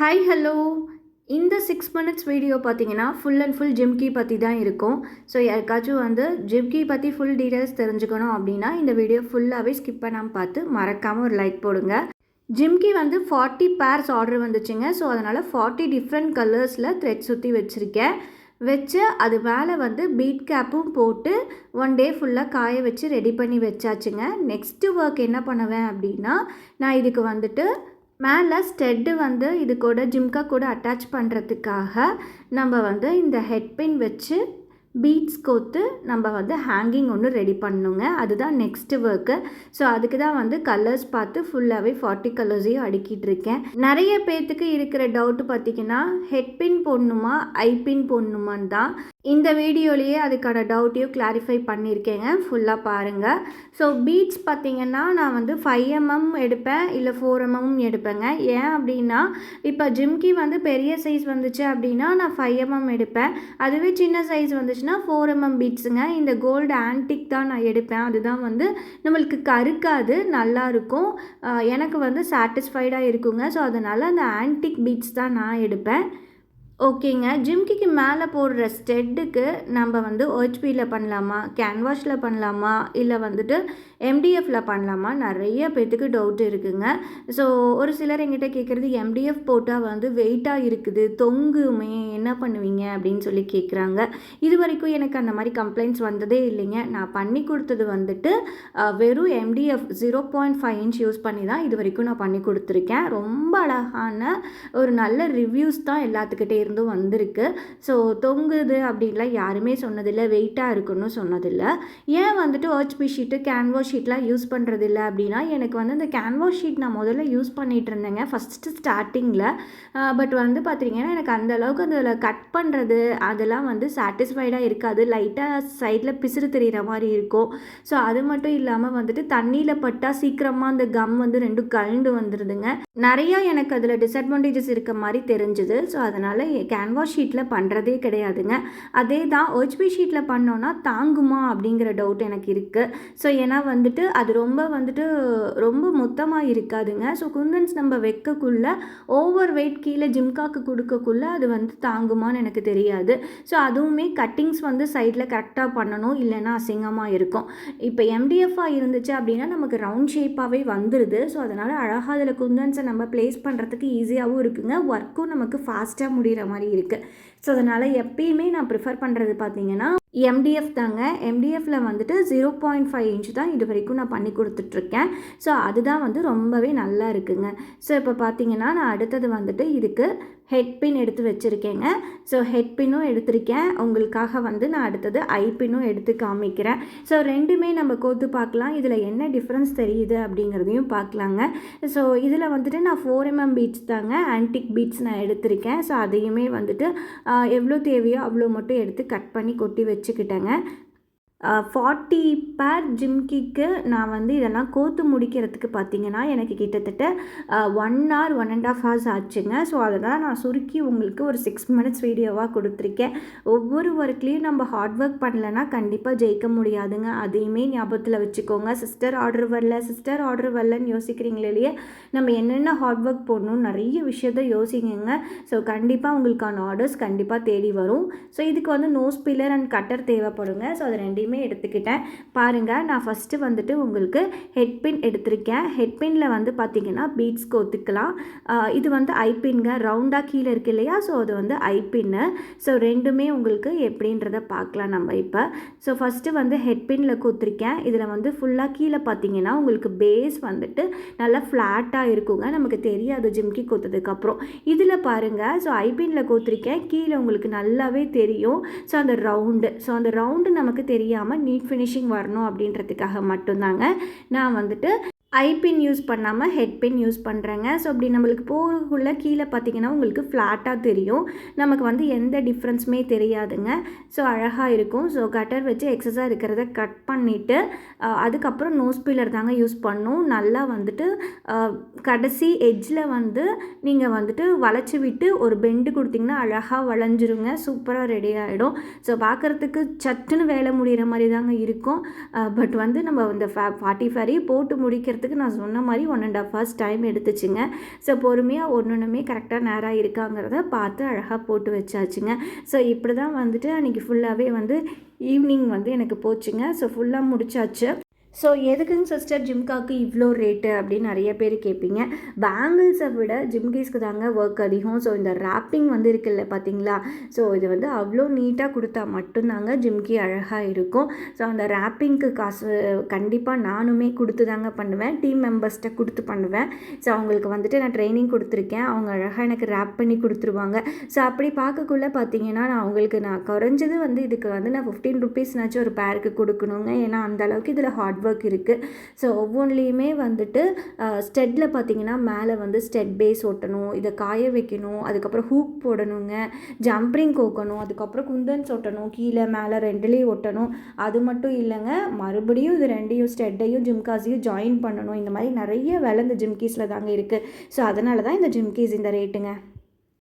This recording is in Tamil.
ஹாய் ஹலோ இந்த சிக்ஸ் மினிட்ஸ் வீடியோ பார்த்தீங்கன்னா ஃபுல் அண்ட் ஃபுல் ஜிம்கி பற்றி தான் இருக்கும். ஸோ யாருக்காச்சும் வந்து ஜிம்கி பற்றி ஃபுல் டீட்டெயில்ஸ் தெரிஞ்சுக்கணும் அப்படின்னா இந்த வீடியோ ஃபுல்லாகவே ஸ்கிப் பண்ணாமல் பார்த்து மறக்காமல் ஒரு லைக் போடுங்க. ஜிம்கி வந்து ஃபார்ட்டி பேர்ஸ் ஆர்டர் வந்துச்சுங்க. ஸோ அதனால் ஃபார்ட்டி டிஃப்ரெண்ட் கலர்ஸில் த்ரெட் சுற்றி வச்சுருக்கேன். வச்சு அது மேலே வந்து பீட் கேப்பும் போட்டு ஒன் டே ஃபுல்லாக காய வச்சு ரெடி பண்ணி வச்சாச்சுங்க. நெக்ஸ்ட்டு ஒர்க் என்ன பண்ணுவேன் அப்படின்னா நான் இதுக்கு வந்துட்டு மேலே ஸ்டெட்டு வந்து இது கூட ஜிம்கா கூட அட்டாச் பண்ணுறதுக்காக நம்ம வந்து இந்த ஹெட்பின் வச்சு பீட்ஸ் கோத்து நம்ம வந்து ஹேங்கிங் ஒன்று ரெடி பண்ணுங்க. அதுதான் நெக்ஸ்ட்டு ஒர்க்கு ஸோ அதுக்கு தான் வந்து கலர்ஸ் பார்த்து ஃபுல்லாகவே ஃபார்ட்டி கலர்ஸையும் அடுக்கிட்டு இருக்கேன். நிறைய பேர்த்துக்கு இருக்கிற டவுட்டு பார்த்தீங்கன்னா ஹெட் பின் போடணுமா ஐ பின் போடணுமான்னு தான். இந்த வீடியோலேயே அதுக்கான டவுட்டையும் கிளாரிஃபை பண்ணியிருக்கேங்க. ஃபுல்லாக பாருங்கள் ஸோ பீட்ஸ் பார்த்தீங்கன்னா நான் வந்து ஃபைவ் எம்எம் எடுப்பேன் இல்லை ஃபோர் எம்எம் எடுப்பேங்க. ஏன் அப்படின்னா இப்போ ஜிம்கி வந்து பெரிய சைஸ் வந்துச்சு அப்படின்னா நான் ஃபைவ் எம்எம் எடுப்பேன். அதுவே சின்ன சைஸ் வந்துச்சுன்னா ஃபோர் எம்எம் பீட்ஸுங்க இந்த கோல்டு ஆன்டிக் தான் நான் எடுப்பேன். அதுதான் வந்து நம்மளுக்கு கருக்காது நல்லா இருக்கும். எனக்கு வந்து சாட்டிஸ்ஃபைடாக இருக்குங்க. ஸோ அதனால் அந்த ஆன்டிக் பீட்ஸ் தான் நான் எடுப்பேன். ஓகேங்க. ஜிம்கிக்கு மேலே போடுற ஸ்டெட்டுக்கு நம்ம வந்து ஓஹ்பியில் பண்ணலாமா கேன்வாஷில் பண்ணலாமா இல்லை வந்துட்டு எம்டிஎஃப்பில் பண்ணலாமா? நிறைய பேத்துக்கு டவுட் இருக்குங்க. ஸோ ஒரு சிலர் எங்கிட்ட கேட்குறது எம்டிஎஃப் போட்டால் வந்து வெயிட்டாக இருக்குது தொங்குமே என்ன பண்ணுவீங்க? அப்படின்னு சொல்லி கேட்குறாங்க இது வரைக்கும் எனக்கு அந்த மாதிரி கம்ப்ளைண்ட்ஸ் வந்ததே இல்லைங்க. நான் பண்ணி கொடுத்தது வந்துட்டு வெறும் MDF zero point five inch use பண்ணி தான் இது வரைக்கும் நான் பண்ணி கொடுத்துருக்கேன். ரொம்ப அழகான ஒரு நல்ல ரிவ்யூஸ் தான் எல்லாத்துக்கிட்டே இருந்தும் வந்திருக்கு. ஸோ தொங்குது அப்படின்லாம் யாருமே சொன்னதில்லை வெயிட்டாக இருக்குன்னு சொன்னதில்லை. ஏன் வந்துட்டு ஓஹ்பி ஷீட்டு கேன்வாஸ் ஷீட்லாம் யூஸ் பண்ணுறதில்ல அப்படின்னா எனக்கு வந்து இந்த கேன்வாஸ் ஷீட் நான் முதல்ல யூஸ் பண்ணிட்டு இருந்தேங்க ஃபஸ்ட்டு ஸ்டார்டிங்கில் பட் வந்து பார்த்தீங்கன்னா எனக்கு அந்த அளவுக்கு அதில் கட் பண்ணுறது அதெல்லாம் வந்து சாட்டிஸ்ஃபைடாக இருக்காது. லைட்டாக சைடில் பிசுறு தெரிகிற மாதிரி இருக்கும். ஸோ அது மட்டும் இல்லாமல் வந்துட்டு தண்ணியில் பட்டால் சீக்கிரமாக அந்த கம் வந்து ரெண்டும் கழண்டு வந்துடுதுங்க நிறையா எனக்கு அதில் டிஸ்அட்வான்டேஜஸ் இருக்க மாதிரி தெரிஞ்சுது. ஸோ அதனால் கேன்வா ஷீட்டில் பண்ணுறதே கிடையாதுங்க. அதே தான் ஓஹ்பி ஷீட்டில் பண்ணோன்னா தாங்குமா அப்படிங்கிற டவுட் எனக்கு இருக்குது ஸோ ஏன்னா வந்துட்டு அது ரொம்ப வந்துட்டு ரொம்ப மொத்தமாக இருக்காதுங்க. ஸோ குந்தன்ஸ் நம்ம வைக்கக்குள்ள ஓவர் வெயிட் கீழே ஜிம்காக்கு கொடுக்கக்குள்ளே அது வந்து தாங்குமான்னு எனக்கு தெரியாது. ஸோ அதுவுமே கட்டிங்ஸ் வந்து சைடில் கரெக்டாக பண்ணணும் இல்லைன்னா அசிங்கமாக இருக்கும். இப்போ எம்டிஎஃபாக இருந்துச்சு அப்படின்னா நமக்கு ரவுண்ட் ஷேப்பாகவே வந்துடுது ஸோ அதனால் அழகாக அதில் குந்தன்ஸை நம்ம ப்ளேஸ் பண்ணுறதுக்கு ஈஸியாகவும் இருக்குங்க. ஒர்க்கும் நமக்கு ஃபாஸ்ட்டாக முடிகிற மாதிரி இருக்குது ஸோ அதனால் எப்பயுமே நான் ப்ரிஃபர் பண்ணுறது பார்த்தீங்கன்னா எம்டிஎஃப் தாங்க. எம்டிஎஃப்ல வந்துட்டு ஜீரோ பாயிண்ட் ஃபைவ் இன்ச் தான் இது வரைக்கும் நான் பண்ணி கொடுத்துட்ருக்கேன். ஸோ அதுதான் வந்து ரொம்பவே நல்லா இருக்குங்க. ஸோ இப்போ பார்த்தீங்கன்னா நான் அடுத்தது வந்துட்டு இதுக்கு ஹெட் பின் எடுத்து வச்சுருக்கேங்க. ஸோ ஹெட் பின்னும் எடுத்திருக்கேன். உங்களுக்காக வந்து நான் அடுத்தது ஐ பின்னும் எடுத்து காமிக்கிறேன். ஸோ ரெண்டுமே நம்ம கோத்து பார்க்கலாம். இதில் என்ன டிஃப்ரென்ஸ் தெரியுது அப்படிங்கிறதையும் பார்க்கலாங்க. ஸோ இதில் வந்துட்டு நான் ஃபோர் எம்எம் பீட்ஸ் தாங்க ஆன்டிக் பீட்ஸ் நான் எடுத்திருக்கேன். ஸோ அதையுமே வந்துட்டு எவ்வளோ தேவையோ அவ்வளோ மட்டும் எடுத்து கட் பண்ணி கொட்டி வச்சு வச்சுக்கிட்டேங்க. ஃபார்ட்டி பேர் ஜிம்கிக்கு நான் வந்து இதெல்லாம் கோத்து முடிக்கிறதுக்கு பார்த்தீங்கன்னா எனக்கு கிட்டத்தட்ட one hour one and half hours ஆச்சுங்க. ஸோ அதை தான் நான் சுருக்கி உங்களுக்கு ஒரு சிக்ஸ் மினிட்ஸ் வீடியோவாக கொடுத்துருக்கேன். ஒவ்வொரு ஒர்க்லேயும் நம்ம ஹார்ட் ஒர்க் பண்ணலைன்னா கண்டிப்பாக ஜெயிக்க முடியாதுங்க. அதையுமே ஞாபகத்தில் வச்சுக்கோங்க. சிஸ்டர் ஆர்டர் வரல சிஸ்டர் ஆர்டர் வரலன்னு யோசிக்கிறீங்களே இல்லையே நம்ம என்னென்ன ஹார்ட் ஒர்க் போடணும் நிறைய விஷயத்த யோசிங்க ஸோ கண்டிப்பாக உங்களுக்கான ஆர்டர்ஸ் கண்டிப்பாக தேடி வரும். ஸோ இதுக்கு வந்து நோஸ் பில்லர் அண்ட் கட்டர் தேவைப்படுங்க. ஸோ அது ரெண்டையும் எடுத்துக்கிட்டேன். பாருங்கள் நான் ஃபஸ்ட்டு வந்துட்டு உங்களுக்கு ஹெட் பின் எடுத்திருக்கேன். ஹெட் பின்னில் வந்து பார்த்திங்கன்னா பீட்ஸ் கோத்துக்கலாம். இது வந்து ஐ ரவுண்டாக கீழே இருக்கு இல்லையா? ஸோ அது வந்து ஐ பின்னு ஸோ ரெண்டுமே உங்களுக்கு எப்படின்றத பார்க்கலாம் நம்ம இப்போ. ஸோ ஃபஸ்ட்டு வந்து ஹெட் பின்னில் கோத்துருக்கேன். இதில் வந்து ஃபுல்லாக கீழே பார்த்தீங்கன்னா உங்களுக்கு பேஸ் வந்துட்டு நல்லா ஃப்ளாட்டாக இருக்குங்க. நமக்கு தெரியாது ஜிம்கி கோத்ததுக்கப்புறம் இதில் பாருங்கள் ஸோ ஐபின்ல கோத்துருக்கேன். கீழே உங்களுக்கு நல்லாவே தெரியும். ஸோ அந்த ரவுண்டு ஸோ அந்த ரவுண்டு நமக்கு தெரியாது. தெரியாமல் நீட் ஃபினிஷிங் வரணும் அப்படின்றதுக்காக மட்டும்தாங்க. நான் வந்துட்டு ஐபின் யூஸ் பண்ணாமல் ஹெட் பின் யூஸ் பண்ணுறேங்க ஸோ அப்படி நம்மளுக்கு போகக்குள்ள கீழே பார்த்தீங்கன்னா உங்களுக்கு ஃப்ளாட்டாக தெரியும். நமக்கு வந்து எந்த டிஃப்ரென்ஸுமே தெரியாதுங்க. ஸோ அழகாக இருக்கும். ஸோ கட்டர் வச்சு எக்ஸஸாக இருக்கிறத கட் பண்ணிவிட்டு அதுக்கப்புறம் நோஸ் பில்லர் தாங்க யூஸ் பண்ணும். நல்லா வந்துட்டு கடைசி எட்ஜில் வந்து நீங்கள் வந்துட்டு வளைச்சி விட்டு ஒரு பெண்டு கொடுத்தீங்கன்னா அழகாக வளைஞ்சிருங்க. சூப்பராக ரெடி ஆகிடும் ஸோ பார்க்குறதுக்கு சட்டுன்னு வேலை முடிகிற மாதிரி தாங்க இருக்கும். பட் வந்து நம்ம இந்த ஃபே ஃபார்ட்டி ஃபேரி போட்டு முடிக்கிறது செய்கிறதுக்கு நான் சொன்ன மாதிரி one and half hours time எடுத்துச்சுங்க. So பொறுமையாக ஒன்று ஒன்றுமே கரெக்டாக நேராக இருக்காங்கிறத பார்த்து அழகாக போட்டு வச்சாச்சுங்க. ஸோ இப்படி தான் வந்துட்டு அன்றைக்கி ஃபுல்லாகவே வந்து ஈவினிங் வந்து எனக்கு போச்சுங்க. ஸோ ஃபுல்லாக முடிச்சாச்சு. ஸோ எதுக்குங்க சிஸ்டர் ஜிம்காக்கு இவ்வளோ ரேட்டு அப்படின்னு நிறைய பேர் கேட்பீங்க பேங்கிள்ஸை விட ஜிம்கீஸ்க்கு தாங்க ஒர்க் அதிகம். ஸோ இந்த ரேப்பிங் வந்து இருக்குல்ல பார்த்தீங்களா ஸோ இது வந்து அவ்வளோ நீட்டாக கொடுத்தா மட்டும்தாங்க ஜிம்கி அழகாக இருக்கும். ஸோ அந்த ரேப்பிங்க்கு காசு கண்டிப்பாக நானுமே கொடுத்து தாங்க பண்ணுவேன். டீம் மெம்பர்ஸ்கிட்ட கொடுத்து பண்ணுவேன். ஸோ அவங்களுக்கு வந்துட்டு நான் ட்ரைனிங் கொடுத்துருக்கேன். அவங்க அழகாக எனக்கு ரேப் பண்ணி கொடுத்துருவாங்க. ஸோ அப்படி பார்க்கக்குள்ளே பார்த்தீங்கன்னா நான் அவங்களுக்கு நான் குறைஞ்சது வந்து இதுக்கு வந்து நான் ஃபிஃப்டீன் ருபீஸ்னாச்சும் ஒரு பேருக்கு கொடுக்கணுங்க. ஏன்னா அந்தளவுக்கு இதில் ஹார்ட் ஒர்க் இருக்குது ஸோ ஒவ்வொன்றிலையுமே வந்துட்டு ஸ்டெட்டில் பார்த்தீங்கன்னா மேலே வந்து ஸ்டெட் பேஸ் ஒட்டணும் இதை காய வைக்கணும் அதுக்கப்புறம் ஹூக் போடணுங்க ஜம்பரிங் கோக்கணும் அதுக்கப்புறம் குந்தன்ஸ் ஒட்டணும் கீழே மேலே ரெண்டுலேயும் ஒட்டணும். அது மட்டும் இல்லைங்க மறுபடியும் இது ரெண்டையும் ஸ்டெட்டையும் ஜிம்காஸையும் ஜாயின் பண்ணணும். இந்த மாதிரி நிறைய வேலை இந்த ஜிம்கீஸில் தாங்க இருக்குது ஸோ அதனால தான் இந்த ஜிம்கீஸ் இந்த ரேட்டுங்க